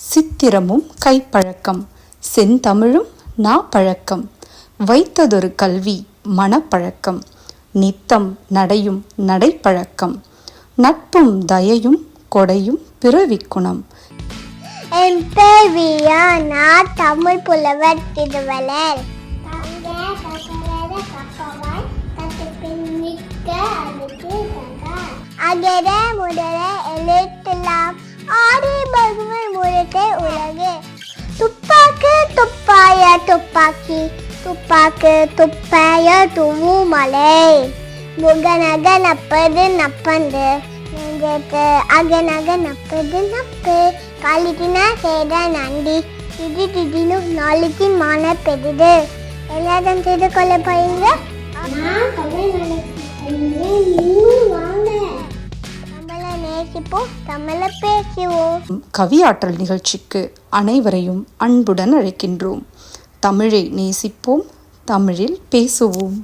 சித்திரமும் கைப்பழக்கம் செந்தமிழும் நாப்பழக்கம் வைத்ததொரு கல்வி மனப்பழக்கம் நித்தம் நடையும் நடைப்பழக்கம் நட்பும் தயையும் கொடையும் பிறவிக்குணம். என் பேர் வியா நான் தமிழ் புலவர் திருவலர் அகர முதல எழுத்தெல்லாம் துப்பாய துப்பாக்கி. துப்பாக்கு துப்பாய துவு மலை. முகநக நப்பது நப்பந்து. நெஞ்சத்து அகநக நப்பது நப்பு. காலிட்டின செய்த நண்டி. திதி திதினு நாளைக்கு மான பெரிது எல்லாரும் செய்து கொள்ள போறீங்க? நேசிப்போம் தமிழ பேசுவோம். கவியாற்றல் நிகழ்ச்சிக்கு அனைவரையும் அன்புடன் அழைக்கின்றோம். தமிழை நேசிப்போம் தமிழில் பேசுவோம்.